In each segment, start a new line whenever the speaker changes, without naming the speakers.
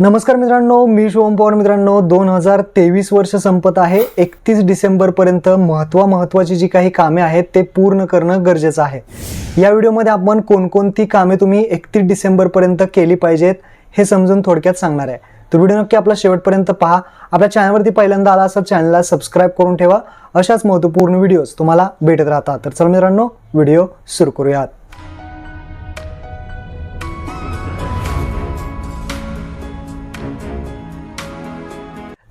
नमस्कार मित्रांनो मी शुभम पवार. मित्रांनो दोन हजार तेवीस वर्ष संपत आहे. एकतीस डिसेंबरपर्यंत महत्त्वा महत्त्वाची जी काही कामे आहेत ते पूर्ण करणं गरजेचं आहे. या व्हिडिओमध्ये आपण कोणकोणती कामे तुम्ही एकतीस डिसेंबरपर्यंत केली पाहिजेत हे समजून थोडक्यात सांगणार आहे. तर व्हिडिओ नक्की आपला शेवटपर्यंत पहा. आपल्या चॅनलवरती पहिल्यांदा आला असा चॅनलला सबस्क्राईब करून ठेवा. अशाच महत्त्वपूर्ण व्हिडिओज तुम्हाला भेटत राहतात. तर चल मित्रांनो व्हिडिओ सुरू करूयात.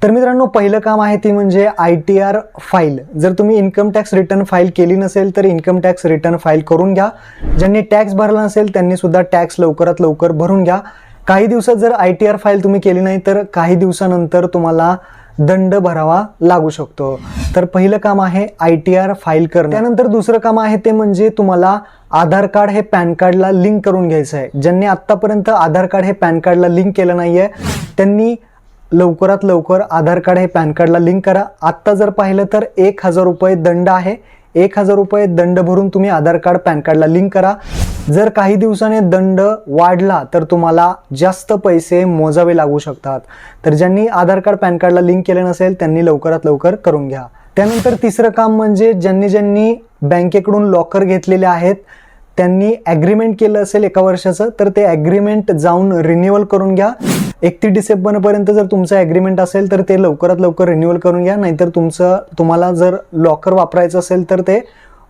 तर मित्रांनो पहिलं काम आहे ती म्हणजे आय टी आर फाईल जर तुम्ही इन्कम टॅक्स रिटर्न फाईल केली नसेल तर इन्कम टॅक्स रिटर्न फाईल करून घ्या. ज्यांनी टॅक्स भरला नसेल त्यांनी सुद्धा टॅक्स लवकरात लवकर भरून घ्या. काही दिवसात जर आय टी आर फाईल तुम्ही केली नाही तर काही दिवसानंतर तुम्हाला दंड भरावा लागू शकतो. तर पहिलं काम आहे आय टी आर फाईल करणं. त्यानंतर दुसरं काम आहे ते म्हणजे तुम्हाला आधार कार्ड हे पॅन कार्डला लिंक करून घ्यायचं आहे. ज्यांनी आत्तापर्यंत आधार कार्ड हे पॅन कार्डला लिंक केलं नाही आहे त्यांनी लवकरात लवकर आधार कार्ड हे पॅन कार्डला लिंक करा. आत्ता जर पाहिलं तर एक हजार रुपये दंड आहे. एक हजार रुपये दंड भरून तुम्ही आधार कार्ड पॅन कार्डला लिंक करा. जर काही दिवसाने दंड वाढला तर तुम्हाला जास्त पैसे मोजावे लागू शकतात. तर ज्यांनी आधार कार्ड पॅन कार्डला लिंक केलं नसेल त्यांनी लवकरात लवकर करून घ्या. त्यानंतर तिसरं काम म्हणजे ज्यांनी ज्यांनी बँकेकडून लॉकर घेतलेले आहेत त्यांनी ॲग्रीमेंट केलं असेल एका वर्षाचं तर ते ॲग्रीमेंट जाऊन रिन्युअल करून घ्या. एकतीस डिसेंबरपर्यंत जर तुमचं ॲग्रीमेंट असेल तर ते लवकरात लवकर रिन्युअल करून घ्या नाहीतर तुमचं तुम्हाला जर लॉकर वापरायचं असेल तर ते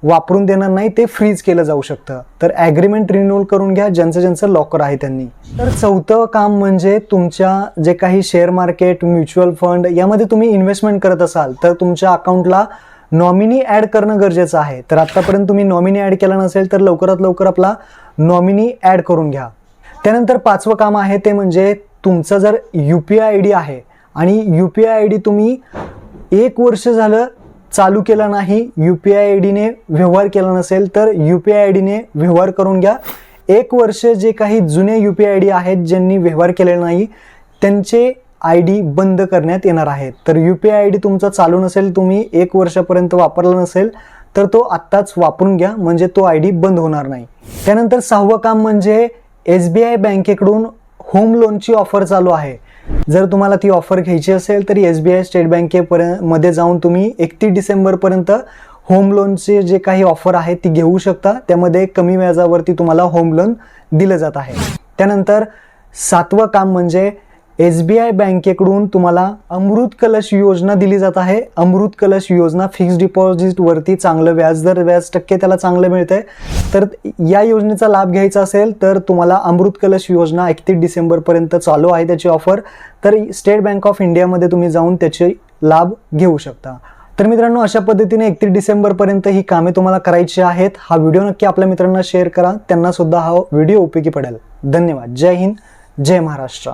वापरून देणार नाही ते फ्रीज केलं जाऊ शकतं. तर ॲग्रीमेंट रिन्युअल करून घ्या ज्यांचं ज्यांचं लॉकर आहे त्यांनी. तर चौथं काम म्हणजे तुमच्या जे काही शेअर मार्केट म्युच्युअल फंड यामध्ये तुम्ही इन्व्हेस्टमेंट करत असाल तर तुमच्या अकाउंटला नॉमिनी ॲड करणं गरजेचं आहे. तर आत्तापर्यंत तुम्ही नॉमिनी ॲड केला नसेल तर लवकरात लवकर आपला नॉमिनी ॲड करून घ्या. त्यानंतर पाचवं काम आहे ते म्हणजे तुमचा जर U P I I D आहे आणि U P I I D तुम्ही एक वर्ष झालं चालू केला नाही यू पी आय आय डीने व्यवहार केला नसेल तर यू पी आय आय डीने व्यवहार करून घ्या. एक वर्ष जे काही जुने यू पी आय डी आहेत ज्यांनी व्यवहार केलेला नाही त्यांचे आय डी बंद करण्यात येणार आहेत तर U P I I D तुमचा चालू नसेल तुम्ही एक वर्षापर्यंत वापरला नसेल तर तो आत्ताच वापरून घ्या म्हणजे तो आय डी बंद होणार नाही. त्यानंतर सहावं काम म्हणजे एस बी आय बँकेकडून होम लोनची ऑफर चालू आहे. जर तुम्हाला ती ऑफर घ्यायची असेल तर एस बी आय स्टेट बँकेपर्यंत मध्ये जाऊन तुम्ही एकतीस डिसेंबरपर्यंत होम लोनचे जे काही ऑफर आहे ती घेऊ शकता. त्यामध्ये कमी व्याजावरती तुम्हाला होम लोन दिलं जात आहे. त्यानंतर सातवं काम म्हणजे एस बी आय बँकेकडून तुम्हाला अमृत कलश योजना दिली जात आहे. अमृत कलश योजना फिक्स्ड डिपॉझिटवरती चांगलं व्याजदर व्याज टक्के त्याला चांगलं मिळतंय. तर या योजनेचा लाभ घ्यायचा असेल तर तुम्हाला अमृत कलश योजना एकतीस डिसेंबरपर्यंत चालू आहे त्याची ऑफर तर स्टेट बँक ऑफ इंडियामध्ये तुम्ही जाऊन त्याचे लाभ घेऊ शकता. तर मित्रांनो अशा पद्धतीने एकतीस डिसेंबरपर्यंत ही कामे तुम्हाला करायची आहेत. हा व्हिडिओ नक्की आपल्या मित्रांना शेअर करा. त्यांनासुद्धा हा व्हिडिओ उपयोगी पडेल. धन्यवाद. जय हिंद. जय महाराष्ट्र.